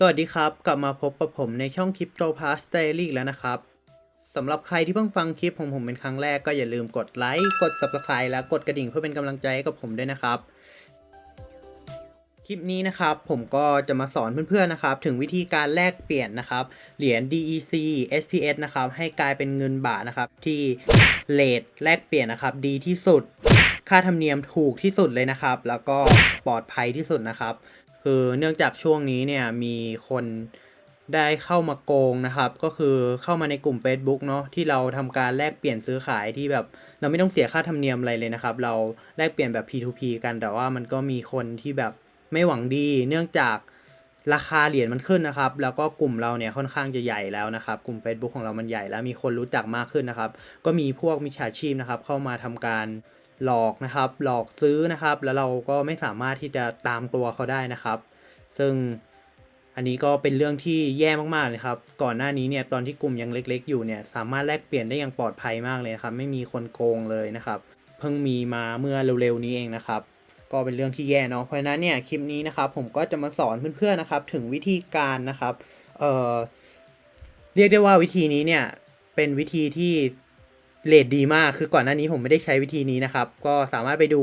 สวัสดีครับ กลับมาพบกับผมในช่อง Crypto Pass Daily แล้วนะครับสำหรับใครที่เพิ่งฟังคลิปของผมเป็นครั้งแรกก็อย่าลืมกดไลค์กด Subscribe และกดกระดิ่งเพื่อเป็นกำลังใจให้กับผมด้วยนะครับ คลิปนี้นะครับผมก็จะมาสอนเพื่อนๆนะครับ ถึงวิธีการแลกเปลี่ยนนะครับ เหรียญ DEC SPS นะครับ ให้กลายเป็นเงินบาทนะครับที่เลทแลกเปลี่ยนนะครับ ดีที่สุดค่าธรรมเนียมถูกที่สุดเลยนะครับ แล้วก็ปลอดภัยที่สุดนะครับ คือเนื่องจากช่วงนี้เนี่ยมีคนได้เข้ามาโกงนะครับ ก็คือเข้ามาในกลุ่ม Facebook เนาะที่เราทำการแลกเปลี่ยนซื้อขายที่แบบเราไม่ต้องเสียค่าธรรมเนียมอะไรเลยนะครับ เราแลกเปลี่ยนแบบ P2P กันแต่ว่ามันก็มีคนที่แบบไม่หวังดี เนื่องจากราคาเหรียญมันขึ้นนะครับ แล้วก็กลุ่มเราเนี่ยค่อนข้างจะใหญ่แล้วนะครับ กลุ่ม Facebook ของเรามันใหญ่แล้วมีคนรู้จักมากขึ้นนะครับ ก็มีพวกมิจฉาชีพนะครับ เข้ามาทำการ หลอกนะครับ หลอกซื้อนะครับ แล้วเราก็ไม่สามารถที่จะตามตัวเขาได้นะครับ ซึ่งอันนี้ก็เป็นเรื่องที่แย่มากๆเลยครับ ก่อนหน้านี้เนี่ยตอนที่กลุ่มยังเล็ก ๆ อยู่เนี่ยสามารถแลกเปลี่ยนได้อย่างปลอดภัยมากเลยครับ ไม่มีคนโกงเลยนะครับ เพิ่งมีมาเมื่อเร็วๆนี้เองนะครับ ก็เป็นเรื่องที่แย่เนาะเพราะฉะนั้นเนี่ยคลิปนี้นะครับผมก็จะมาสอนเพื่อนๆนะครับ ถึงวิธีการนะครับเอ่อเรียกได้ว่าวิธีนี้เนี่ยเป็นวิธีที่ เลดดีมาก คือก่อนหน้านี้ผมไม่ได้ใช้วิธีนี้นะครับ ก็สามารถไปดู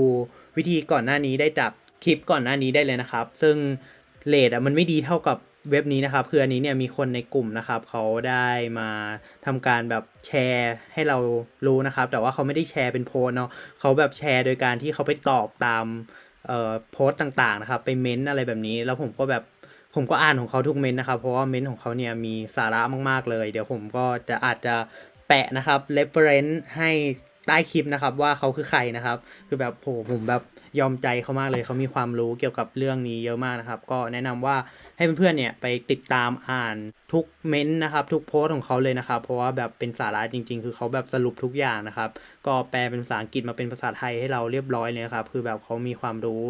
วิธีก่อนหน้านี้ได้จากคลิปก่อนหน้านี้ได้เลยนะครับ ซึ่งเลทอะมันไม่ดีเท่ากับเว็บนี้นะครับ คืออันนี้เนี่ยมีคนในกลุ่มนะครับ เขาได้มาทำการแบบแชร์ให้เรารู้นะครับ แต่ว่าเขาไม่ได้แชร์เป็นโพสเนาะเขาแบบแชร์โดยการที่เขาไปตอบตามเอ่อโพสต์ต่างๆนะครับ ไปเม้นต์อะไรแบบนี้ แล้วผมก็แบบผมก็อ่านของเขาทุกเม้นต์นะครับ เพราะว่าเม้นต์ของเขาเนี่ยมีสาระมากๆเลย เดี๋ยวผมก็จะอาจจะ แปะนะครับ reference ให้ใต้คลิปนะครับว่าเขาคือใครนะครับ คือแบบโหผมแบบยอมใจเขามากเลยเขามีความรู้เกี่ยวกับเรื่องนี้เยอะมากนะครับ ก็แนะนำว่าให้เพื่อนๆเนี่ยไปติดตามอ่านทุกเม้นต์นะครับ ทุกโพสต์ของเขาเลยนะครับ เพราะว่าแบบเป็นสาระจริง ๆ คือเขาแบบสรุปทุกอย่างนะครับ ก็แปลเป็นภาษาอังกฤษมาเป็นภาษาไทยให้เราเรียบร้อยเลยนะครับ คือแบบเขามีความรู้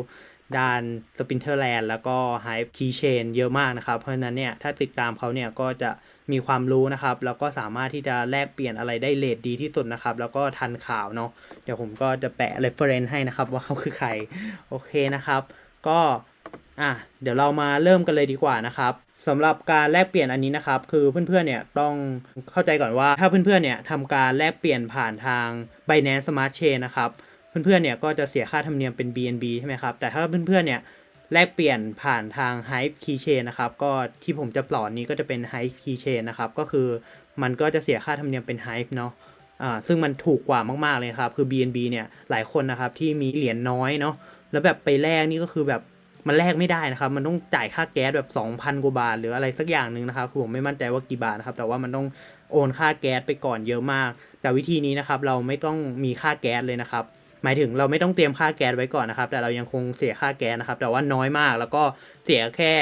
ด้านสปินเทอร์แลนด์แล้วก็ไฮคีเชนเยอะมากนะครับ เพราะฉะนั้นเนี่ยถ้าติดตามเขาเนี่ยก็จะมีความรู้นะครับ แล้วก็สามารถที่จะแลกเปลี่ยนอะไรได้เลทดีที่สุดนะครับ แล้วก็ทันข่าวเนาะเดี๋ยวผมก็จะแปะ reference ให้นะครับ ว่าเขาคือใคร โอเคนะครับ ก็อะเดี๋ยวเรามาเริ่มกันเลยดีกว่านะครับสำหรับการแลกเปลี่ยนอันนี้นะครับ คือเพื่อนๆเนี่ยต้องเข้าใจก่อนว่าถ้าเพื่อนๆเนี่ยทำการแลกเปลี่ยนผ่านทาง Binance Smart Chain นะครับ เพื่อนๆเนี่ยก็จะเสียค่าธรรมเนียมเป็น BNB ใช่ไหมครับ แต่ถ้าเพื่อนๆเนี่ยแลกเปลี่ยนผ่านทาง Hive Keychain นะครับ ก็ที่ผมจะสอนนี้ก็จะเป็น Hive Keychain นะครับ ก็คือมันก็จะเสียค่าธรรมเนียมเป็น Hive เนาะอ่าซึ่งมันถูกกว่ามากๆเลยครับ คือ BNB เนี่ยหลายคนนะครับที่มีเหรียญน้อยเนาะ แล้วแบบไปแลกนี่ก็คือแบบมันแลกไม่ได้นะครับ มันต้องจ่ายค่าแก๊สแบบ 2,000 กว่าบาท หรืออะไรสักอย่างหนึ่งนะครับคือผมไม่มั่นใจว่ากี่บาทนะครับ แต่ว่ามันต้องโอนค่าแก๊สไปก่อนเยอะมาก แต่วิธีนี้นะครับเราไม่ต้องมีค่าแก๊สเลยนะครับ หมายถึงเราไม่ต้องเตรียมค่าแก๊สไว้ก่อนนะครับ แต่เรายังคงเสียค่าแก๊สนะครับ แต่ว่าน้อยมากแล้วก็เสียแค่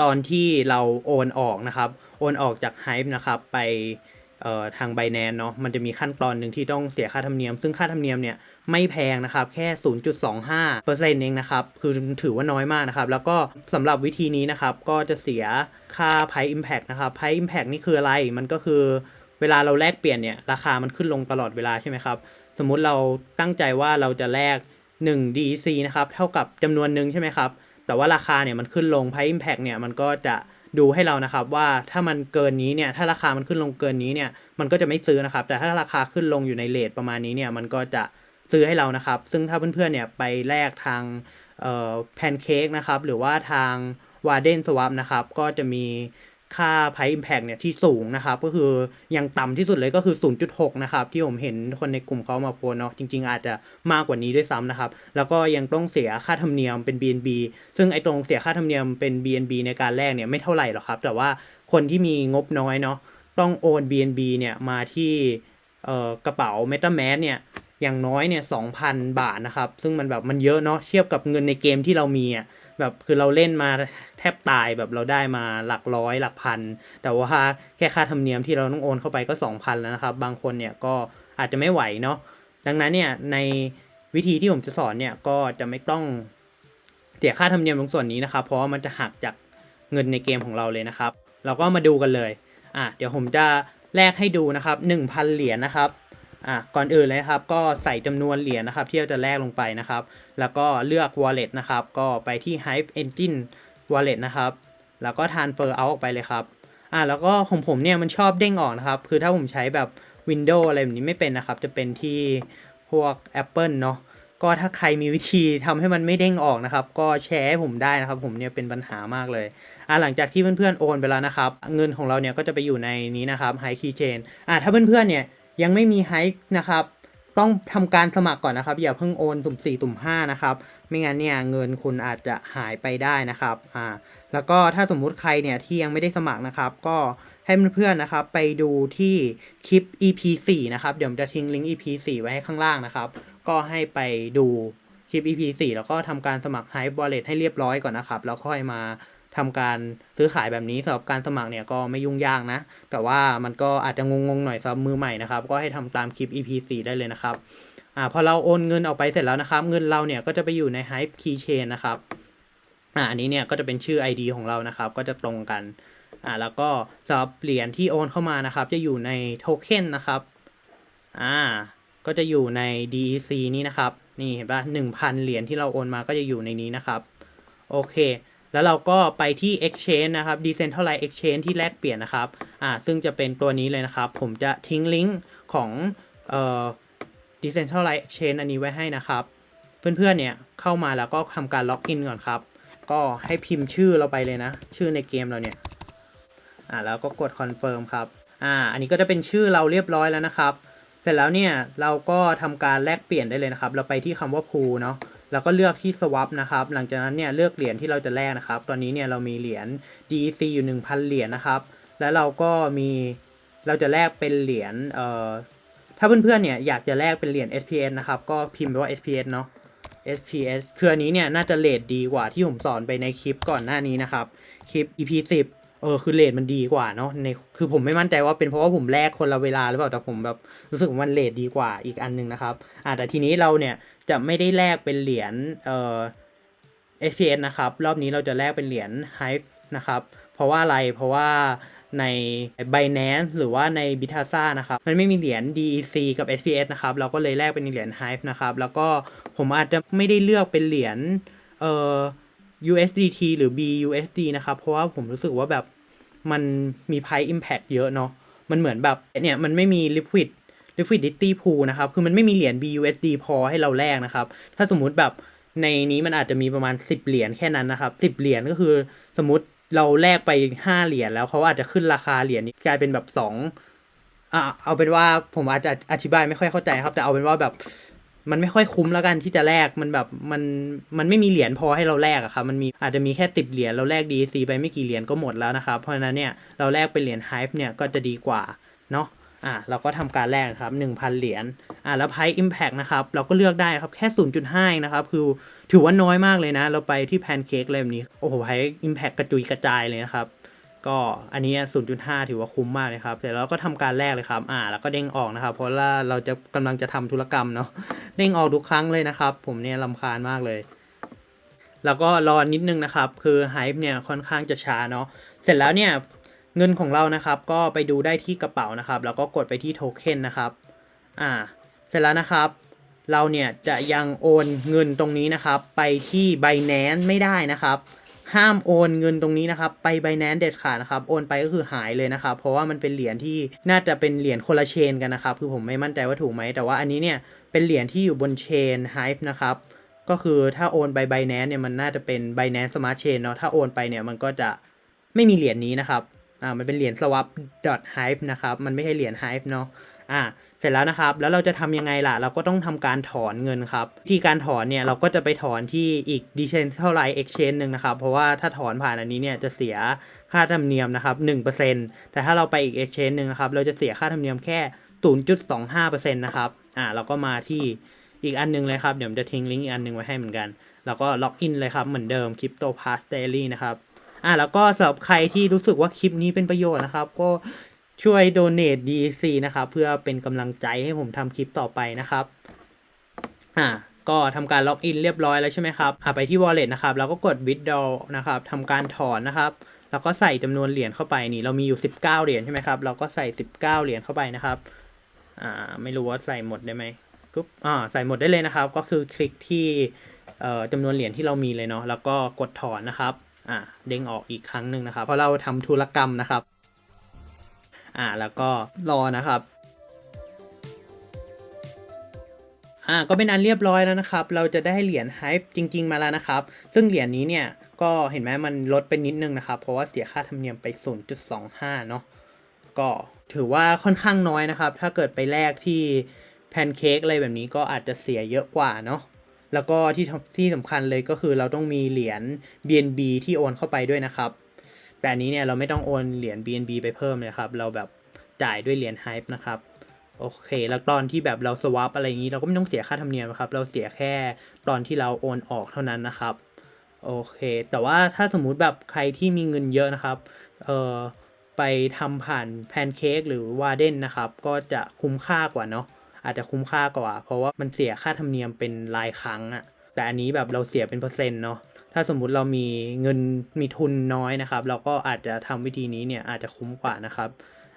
ตอนที่เราโอนออกนะครับ โอนออกจาก Hive นะครับ ไปทาง b บ n a n c e เนาะ มันจะมีขั้นตอนหนึ่งที่ต้องเสียค่าธรรมเนียม ซึ่งค่าธรรมเนียมเนี่ยไม่แพงนะครับ แค่ 0.25%เองนะครับ คือถือว่าน้อยมากนะครับ แล้วก็สำหรับวิธีนี้นะครับ ก็จะเสียค่า Price Impact นะครับ Price Impact นี่คืออะไร มันก็คือเวลาเราแลกเปลี่ยนเนี่ย ราคามันขึ้นลงตลอดเวลาใช่ไหมครับ สมมุติเราตั้งใจว่าเราจะแลก1 DEC นะครับ เท่ากับจำนวนหนึ่งใช่ไหมครับ แต่ว่าราคาเนี่ยมันขึ้นลง Price Impact เนี่ยมันก็จะดูให้เรานะครับว่าถ้ามันเกินนี้เนี่ยถ้าราคามันขึ้นลงเกินนี้เนี่ยมันก็จะไม่ซื้อนะครับ แต่ถ้าราคาขึ้นลงอยู่ในเลทประมาณนี้เนี่ยมันก็จะซื้อให้เรานะครับ ซึ่งถ้าเพื่อนๆเนี่ยไปแลกทางแพนเค้กนะครับหรือว่าทางวาเดนสว p นะครับก็จะมี ค่า Price Impact เนี่ยที่สูงนะครับ ก็คือยังต่ำที่สุดเลยก็คือ 0.6 นะครับ ที่ผมเห็นคนในกลุ่มเขามาโพสเนาะจริง ๆ อาจจะมากกว่านี้ด้วยซ้ำนะครับ แล้วก็ยังต้องเสียค่าธรรมเนียมเป็น BNB ซึ่งไอ้ตรงเสียค่าธรรมเนียมเป็น BNB ในการแลกเนี่ยไม่เท่าไหร่หรอกครับ แต่ว่าคนที่มีงบน้อยเนาะต้องโอน BNB เนี่ยมาที่กระเป๋า MetaMask เนี่ยอย่างน้อยเนี่ย2,000 บาทนะครับ ซึ่งมันแบบมันเยอะเนาะเทียบกับเงินในเกมที่เรามีอะ แบบคือเราเล่นมาแทบตายแบบเราได้มาหลักร้อยหลักพัน แต่ว่าแค่ค่าธรรมเนียมที่เราต้องโอนเข้าไปก็ 2,000 แล้วนะครับ บางคนเนี่ยก็อาจจะไม่ไหวเนาะดังนั้นเนี่ยในวิธีที่ผมจะสอนเนี่ยก็จะไม่ต้องเสียค่าธรรมเนียมตรงส่วนนี้นะครับ เพราะว่ามันจะหักจากเงินในเกมของเราเลยนะครับ เราก็มาดูกันเลยอะเดี๋ยวผมจะแลกให้ดูนะครับ 1,000 เหรียญนะครับ อะก่อนอื่นเลยครับก็ใส่จำนวนเหรียญนะครับที่เราจะแลกลงไปนะครับ แล้วก็เลือก wallet นะครับ ก็ไปที่ Hive Engine wallet นะครับ แล้วก็ทานเฟอร์เอาออกไปเลยครับอ่าแล้วก็ของผมเนี่ยมันชอบเด้งออกนะครับ คือถ้าผมใช้แบบ Windows อะไรแบบนี้ไม่เป็นนะครับ จะเป็นที่พวก Apple เนาะก็ถ้าใครมีวิธีทำให้มันไม่เด้งออกนะครับ ก็แชร์ให้ผมได้นะครับ ผมเนี่ยเป็นปัญหามากเลยอ่าหลังจากที่เพื่อนๆโอนไปแล้วนะครับ เงินของเราเนี่ยก็จะไปอยู่ในนี้นะครับ High Key Chain อ่าถ้าเพื่อนๆเนี่ย ยังไม่มี High นะครับ ต้องทำการสมัครก่อนนะครับ อย่าเพิ่งโอนตุ่ม 4 ตุ่ม 5 นะครับ ไม่งั้นเนี่ยเงินคุณอาจจะหายไปได้นะครับอ่าแล้วก็ถ้าสมมุติใครเนี่ยที่ยังไม่ได้สมัครนะครับ ก็ให้เพื่อนๆนะครับไปดูที่คลิป EP 4นะครับ เดี๋ยวผมจะทิ้งลิงก์ EP 4ไว้ให้ข้างล่างนะครับ ก็ให้ไปดูคลิป EP 4แล้วก็ทำการสมัคร Hype Wallet ให้เรียบร้อยก่อนนะครับ แล้วค่อยมา ทำการซื้อขายแบบนี้สำหรับการสมัครเนี่ยก็ไม่ยุ่งยากนะ แต่ว่ามันก็อาจจะงงๆหน่อยสำหรับมือใหม่นะครับ ก็ให้ทำตามคลิป EP 4ได้เลยนะครับอ่าพอเราโอนเงินออกไปเสร็จแล้วนะครับ เงินเราเนี่ยก็จะไปอยู่ใน Hype Keychain นะครับอ่าอันนี้เนี่ยก็จะเป็นชื่อ ID ของเรานะครับ ก็จะตรงกันอ่าแล้วก็สำหรับเหรียญที่โอนเข้ามานะครับ จะอยู่ในโทเค็นนะครับอ่าก็จะอยู่ใน DEC นี้นะครับ นี่เห็นปะหนึ่งพันเหรียญที่เราโอนมาก็จะอยู่ในนี้นะครับ โอเค แล้วเราก็ไปที่ Exchange นะครับ Decentralized Exchange ที่แลกเปลี่ยนนะครับอ่าซึ่งจะเป็นตัวนี้เลยนะครับ ผมจะทิ้งลิงก์ของเอ่อ Decentralized Exchange อันนี้ไว้ให้นะครับ เพื่อนๆเนี่ยเข้ามาแล้วก็ทำการล็อกอินก่อนครับ ก็ให้พิมพ์ชื่อเราไปเลยนะ ชื่อในเกมเราเนี่ยอ่าแล้วก็กดคอนเฟิร์มครับอ่าอันนี้ก็จะเป็นชื่อเราเรียบร้อยแล้วนะครับ เสร็จแล้วเนี่ยเราก็ทำการแลกเปลี่ยนได้เลยนะครับ เราไปที่คำว่า pool เนาะ แล้วก็เลือกที่ swap นะครับ หลังจากนั้นเนี่ยเลือกเหรียญที่เราจะแลกนะครับ ตอนนี้เนี่ยเรามีเหรียญ DEC อยู่ 1,000 เหรียญนะครับ แล้วเราก็มีเราจะแลกเป็นเหรียญเอ่อถ้าเพื่อนๆเนี่ยอยากจะแลกเป็นเหรียญ SPS นะครับ ก็พิมพ์ไปว่า SPS เนาะ SPS คืออันนี้เนี่ยน่าจะเลทดีกว่าที่ผมสอนไปในคลิปก่อนหน้านี้นะครับ คลิป EP 10 เออคือเลทมันดีกว่าเนาะในคือผมไม่มั่นใจว่าเป็นเพราะว่าผมแลกคนละเวลาหรือเปล่าแต่ผมแบบรู้สึกว่ามันเลทดีกว่าอีกอันหนึงนะครับอ่าแต่ทีนี้เราเนี่ยจะไม่ได้แลกเป็นเหรียญเอ่อ SPS นะครับรอบนี้เราจะแลกเป็นเหรียญ Hive นะครับเพราะว่าอะไรเพราะว่าใน Binance หรือว่าใน Bitasa นะครับ มันไม่มีเหรียญ DEC กับ SPS นะครับ เราก็เลยแลกเป็นเหรียญ Hive นะครับ แล้วก็ผมอาจจะไม่ได้เลือกเป็นเหรียญเอ่อ USDT หรือ BUSD นะครับ เพราะว่าผมรู้สึกว่าแบบมันมี price impact เยอะเนาะ มันเหมือนแบบเนี่ยมันไม่มี liquid liquidity pool นะครับ คือมันไม่มีเหรียญ BUSD พอให้เราแลกนะครับ ถ้าสมมุติแบบในนี้มันอาจจะมีประมาณ 10 เหรียญแค่นั้นนะครับ 10 เหรียญก็คือสมมติเราแลกไป 5 เหรียญแล้วเขาอาจจะขึ้นราคาเหรียญนี้กลายเป็นแบบ2อะเอาเป็นว่าผมอาจจะอธิบายไม่ค่อยเข้าใจครับ แต่เอาเป็นว่าแบบ มันไม่ค่อยคุ้มแล้วกันที่จะแลกมันแบบมันมันไม่มีเหรียญพอให้เราแลกอะครับมันมีอาจจะมีแค่ติบเหรียญเราแลก DEC ไปไม่กี่เหรียญก็หมดแล้วนะครับ เพราะฉะนั้นเนี่ยเราแลกเป็นเหรียญ Hive เนี่ยก็จะดีกว่าเนาะอะเราก็ทำการแลกครับ 1,000 เหรียญอะแล้ว Price Impact นะครับเราก็เลือกได้ครับแค่ 0.5 นะครับ คือถือว่าน้อยมากเลยนะ เราไปที่แพนเค้กอะไรแบบนี้ โอ้โห Price Impact กระจุยกระจายเลยนะครับ ก็อันนี้ 0.5 ถือว่าคุ้มมากเลยครับเสร็จแล้วก็ทำการแลกเลยครับ อ่า แล้วก็เด้งออกนะครับ เพราะว่าเราจะกำลังจะทำธุรกรรมเนาะ เด้งออกทุกครั้งเลยนะครับ ผมเนี่ยลำคาญมากเลย แล้วก็รอนิดนึงนะครับ คือ Hype เนี่ยค่อนข้างจะช้าเนาะ เสร็จแล้วเนี่ยเงินของเรานะครับ ก็ไปดูได้ที่กระเป๋านะครับ แล้วก็กดไปที่โทเค็นนะครับ อ่า เสร็จแล้วนะครับเราเนี่ยจะยังโอนเงินตรงนี้นะครับ ไปที่ Binance ไม่ได้นะครับ ห้ามโอนเงินตรงนี้นะครับ ไป Binance เด็ดขาดนะครับ โอนไปก็คือหายเลยนะครับ เพราะว่ามันเป็นเหรียญที่น่าจะเป็นเหรียญคนละเชนกันนะครับ คือผมไม่มั่นใจว่าถูกไหม แต่ว่าอันนี้เนี่ยเป็นเหรียญที่อยู่บนเชน Hive นะครับก็คือถ้าโอนไป Binance เนี่ยมันน่าจะเป็น Binance Smart Chain เนาะถ้าโอนไปเนี่ยมันก็จะไม่มีเหรียญนี้นะครับอ่ามันเป็นเหรียญ swap hive นะครับมันไม่ใช่เหรียญ hive เนาะ อ่าเสร็จแล้วนะครับ แล้วเราจะทำยังไงล่ะ เราก็ต้องทำการถอนเงินครับที่การถอนเนี่ยเราก็จะไปถอนที่อีก decentralized exchange หนึ่งนะครับ เพราะว่าถ้าถอนผ่านอันนี้เนี่ยจะเสียค่าธรรมเนียมนะครับ1%แต่ถ้าเราไปอีก exchange หนึ่งนะครับ เราจะเสียค่าธรรมเนียมแค่ 0.25%นะครับ อ่าเราก็มาที่อีกอันหนึงเลยครับ เดี๋ยวผมจะทิ้งลิงก์อีกอันหนึงไว้ให้เหมือนกัน แล้วก็ล็อกอินเลยครับเหมือนเดิม Crypto Pass Daily นะครับ อ่าแล้วก็สำหรับใครที่รู้สึกว่าคลิปนี้เป็นประโยชน์นะครับ ก็ ช่วย donate DC นะครับเพื่อเป็นกำลังใจให้ผมทำคลิปต่อไปนะครับอ่าก็ทำการล็อกอินเรียบร้อยแล้วใช่ไหมครับอ่าไปที่ wallet นะครับแล้วก็กด withdraw นะครับทำการถอนนะครับ แล้วก็ใส่จำนวนเหรียญเข้าไปนี่เรามีอยู่ 19 เหรียญใช่ไหมครับเราก็ใส่ 19 เหรียญเข้าไปนะครับอ่าไม่รู้ว่าใส่หมดได้ไหมปุ๊บอ่าใส่หมดได้เลยนะครับ ก็คือคลิกที่เอ่อจำนวนเหรียญที่เรามีเลยเนาะแล้วก็กดถอนนะครับอ่าเด้งออกอีกครั้งหนึ่งนะครับเพราะเราทำธุรกรรมนะครับ อ่าแล้วก็รอนะครับอ่าก็เป็นอันเรียบร้อยแล้วนะครับ เราจะได้เหรียญไฮป์จริง ๆ มาแล้วนะครับ ซึ่งเหรียญนี้เนี่ยก็เห็นไหมมันลดไปนิดนึงนะครับ เพราะว่าเสียค่าธรรมเนียมไป 0.25 เนาะก็ถือว่าค่อนข้างน้อยนะครับ ถ้าเกิดไปแลกที่แพนเค้กอะไรแบบนี้ก็อาจจะเสียเยอะกว่าเนาะแล้วก็ที่ที่สำคัญเลยก็คือเราต้องมีเหรียญ BNB ที่โอนเข้าไปด้วยนะครับ แต่อันนี้เนี่ยเราไม่ต้องโอนเหรียญ BNB ไปเพิ่มเลยครับ เราแบบจ่ายด้วยเหรียญ Hype นะครับ โอเค แล้วตอนที่แบบเราสวอปอะไรอย่างนี้ เราก็ไม่ต้องเสียค่าธรรมเนียมครับ เราเสียแค่ตอนที่เราโอนออกเท่านั้นนะครับ โอเค แต่ว่าถ้าสมมุติแบบใครที่มีเงินเยอะนะครับ เอ่อ ไปทำผ่านแพนเค้กหรือวาเดนนะครับ ก็จะคุ้มค่ากว่าเนาะ อาจจะคุ้มค่ากว่า เพราะว่ามันเสียค่าธรรมเนียมเป็นรายครั้งอะแต่อันนี้แบบเราเสียเป็นเปอร์เซ็นต์เนาะ ถ้าสมมุติเรามีเงินมีทุนน้อยนะครับ เราก็อาจจะทำวิธีนี้เนี่ยอาจจะคุ้มกว่านะครับ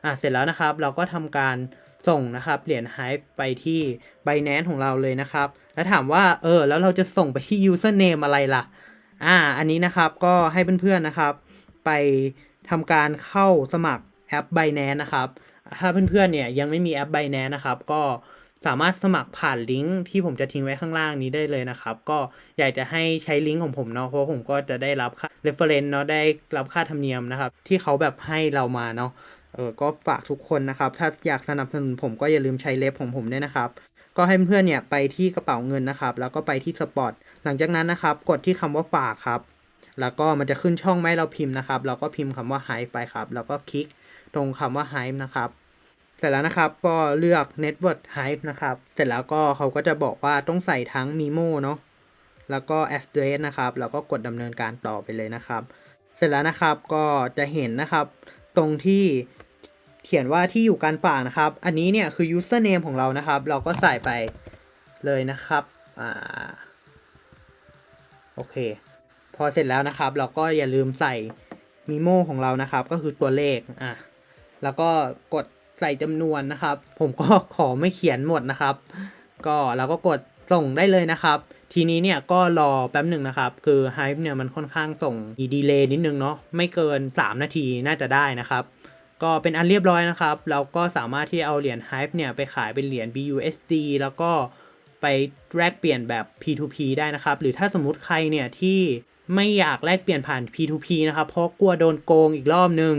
อะเสร็จแล้วนะครับ เราก็ทำการส่งนะครับเหรียญ Hype ไปที่ Binance ของเราเลยนะครับ แล้วถามว่าเออแล้วเราจะส่งไปที่ username อะไรล่ะอ่าอันนี้นะครับก็ให้เพื่อนๆนะครับ ไปทำการเข้าสมัครแอป Binance นะครับ ถ้าเพื่อนๆเนี่ยยังไม่มีแอป Binance นะครับ ก็ สามารถสมัครผ่านลิงก์ที่ผมจะทิ้งไว้ข้างล่างนี้ได้เลยนะครับ ก็อยากจะให้ใช้ลิงก์ของผมเนาะเพราะผมก็จะได้รับค่า reference เนาะได้รับค่าธรรมเนียมนะครับ ที่เขาแบบให้เรามาเนาะเออก็ฝากทุกคนนะครับ ถ้าอยากสนับสนุนผมก็อย่าลืมใช้เล็บของผมด้วยนะครับ ก็ให้เพื่อนเนี่ยไปที่กระเป๋าเงินนะครับ แล้วก็ไปที่สปอตหลังจากนั้นนะครับ กดที่คำว่าฝากครับ แล้วก็มันจะขึ้นช่องไหมเราพิมพ์นะครับ เราก็พิมพ์คำว่า h i ไปครับ แล้วก็คลิกตรงคำว่า h i นะครับ เสร็จแล้วนะครับก็เลือก Network Hive นะครับ เสร็จแล้วก็เขาก็จะบอกว่าต้องใส่ทั้ง Memo เนาะแล้วก็ address นะครับ แล้วก็กดดำเนินการต่อไปเลยนะครับ เสร็จแล้วนะครับก็จะเห็นนะครับ ตรงที่เขียนว่าที่อยู่การฝากนะครับ อันนี้เนี่ยคือ username ของเรานะครับ เราก็ใส่ไปเลยนะครับอ่าโอเค พอเสร็จแล้วนะครับ เราก็อย่าลืมใส่มิโมของเรานะครับ ก็คือตัวเลขอะแล้วก็กด ใส่จำนวนนะครับ ผมก็ขอไม่เขียนหมดนะครับ ก็เราก็กดส่งได้เลยนะครับ ทีนี้เนี่ยก็รอแป๊บหนึ่งนะครับ คือ Hive เนี่ยมันค่อนข้างส่งมีดีเลย์นิดนึงเนาะไม่เกิน 3 นาทีน่าจะได้นะครับ ก็เป็นอันเรียบร้อยนะครับ เราก็สามารถที่เอาเหรียญ Hive เนี่ยไปขายเป็นเหรียญ BUSD แล้วก็ไปแลกเปลี่ยนแบบ P2P ได้นะครับ หรือถ้าสมมติใครเนี่ยที่ไม่อยากแลกเปลี่ยนผ่าน P2P นะครับ เพราะกลัวโดนโกงอีกรอบนึง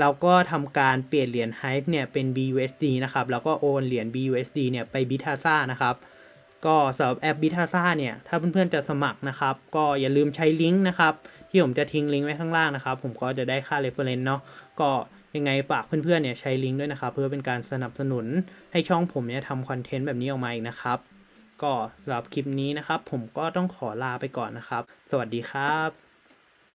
เราก็ทำการเปลี่ยนเหรียญ Hive เนี่ยเป็น BUSD นะครับ แล้วก็โอนเหรียญ BUSD เนี่ยไป Bitasa นะครับ ก็สำหรับแอป Bitasa เนี่ย ถ้าเพื่อนๆจะสมัครนะครับ ก็อย่าลืมใช้ลิงก์นะครับ ที่ผมจะทิ้งลิงก์ไว้ข้างล่างนะครับ ผมก็จะได้ค่า reference เนาะ ก็ยังไงฝากเพื่อนๆเนี่ยใช้ลิงก์ด้วยนะครับ เพื่อเป็นการสนับสนุนให้ช่องผมเนี่ยทำคอนเทนต์แบบนี้ออกมาอีกนะครับ ก็สำหรับคลิปนี้นะครับ ผมก็ต้องขอลาไปก่อนนะครับ สวัสดีครับ